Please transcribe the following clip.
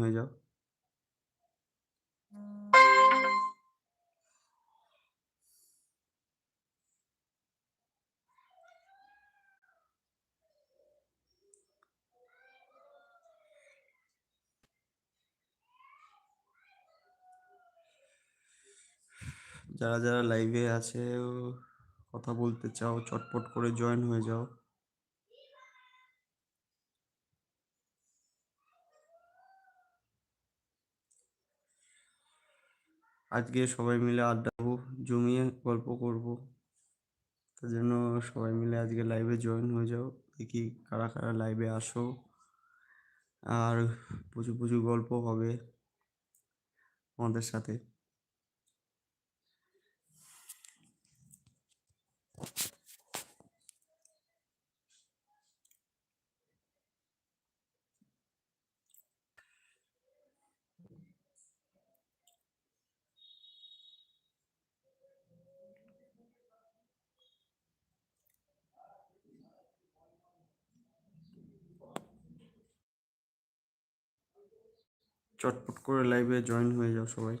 হয়ে যাও। যারা যারা লাইভে আছে কথা বলতে চাও চটপট করে জয়েন হয়ে যাও। আজকে সবাই মিলে আড্ডা দেবো, জমিয়ে গল্প করব। তার জন্য সবাই মিলে আজকে লাইভে জয়েন হয়ে যাও, দেখি কারা কারা লাইভে আসো। আর প্রচুর প্রচুর গল্প হবে আমাদের সাথে। চটপট করে লাইভে জয়েন হয়ে যাও সবাই।